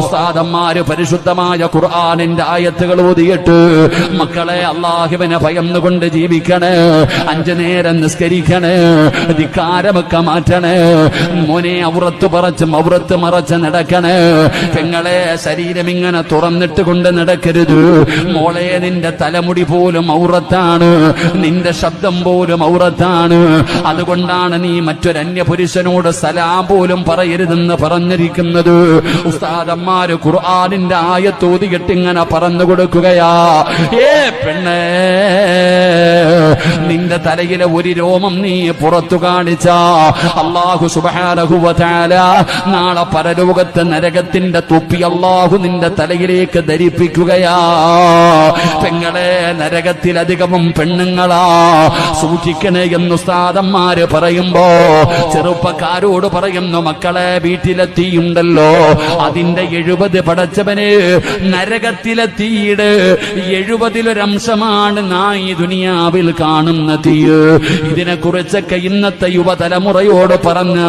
ഉസ്താദന്മാര് പരിശുദ്ധമായ ഖുർആാനിന്റെ ആയത്തുകൾ ഓതിയിട്ട് മക്കളെ അള്ളാഹുവിനെ ഭയന്നുകൊണ്ട് ജീവിക്കണേ അഞ്ചു നേരം നിസ്കരിക്കണേ ധിക്കാരമൊക്കെ മാറ്റണേ മോനെ ഔറത്ത് പറച്ചും ഔറത്ത് മറച്ച് നടക്കണേ പെങ്ങളെ ശരീരം ഇങ്ങനെ തുറന്നിട്ട് കൊണ്ട് നടക്കരുത്. മോളെ നിന്റെ തലമുടി പോലും ഔറത്താണ് നിന്റെ ശബ്ദം പോലും ഔറത്താണ്. അതുകൊണ്ടാണ് നീ മറ്റൊരന്യ പുരുഷനോട് സലാം പോലും പറയരുതെന്ന് പറഞ്ഞിരിക്കുന്നത്. ഉസ്താദന്മാര് ഖുർആാനിന്റെ ആയത്തോതിയിട്ട് ഇങ്ങനെ പറഞ്ഞു കൊടുക്കുകയാ. ഏ പെണ്ണേ. നിന്റെ തലയിലെ ഒരു രോമം നീ പുറത്തു കാണിച്ച. അള്ളാഹു സുബാനഹുവല നാളെ പരലോകത്ത് നരകത്തിന്റെ തൊപ്പി അള്ളാഹു നിന്റെ തലയിലേക്ക് ധരിപ്പിക്കുകയാ. പെങ്ങളെ നരകത്തിലധികവും പെണ്ണുങ്ങളാ. സൂക്ഷിക്കണേ എന്ന് ഉസ്താദന്മാര് പറയുമ്പോ ചെറുപ്പക്കാരോട് പറയുന്നു മക്കളെ വീട്ടിലെ തീയുണ്ടല്ലോ അതിന്റെ എഴുപത് പടച്ചവന് നരകത്തിലെ തീയുടെ എഴുപതിലൊരംശമാണ് നായി ദുനിയാവിൽ ദുനിയാവിൽ കാണുന്ന തീ ഇതിനെ കുറിച്ചൊക്കെ ഇന്നത്തെ യുവതലമുറയോട് പറഞ്ഞ